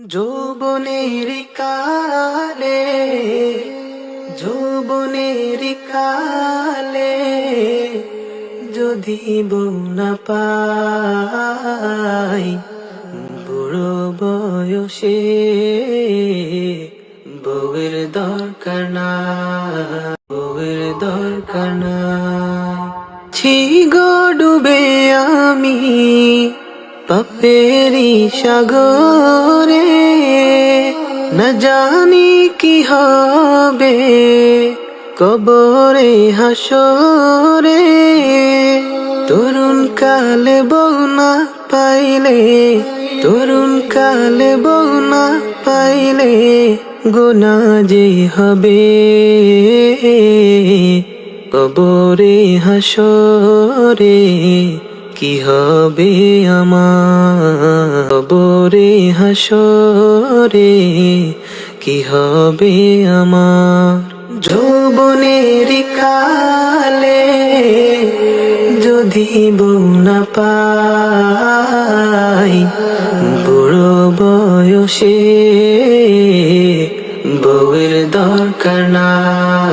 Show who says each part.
Speaker 1: যৌবনের কালে যৌবনের কালে যদি না পাই, বুড়ো বয়সে বউয়ের দরকার না, বউয়ের দরকার না। ছি ডুবে পাপেরি সাগরে না জানি কি হবে কবরে হাসরে তরুণ কালে বউ না পাইলে, তরুণ কালে বউ না পাইলে গোনা যে হবে। কবরে হাসরে কি হবে আমার? বরে হাসরে কি হবে আমার? যৌবনের কালে যদি বউ না পাই, বড় বয়সে বউয়ের দরকার না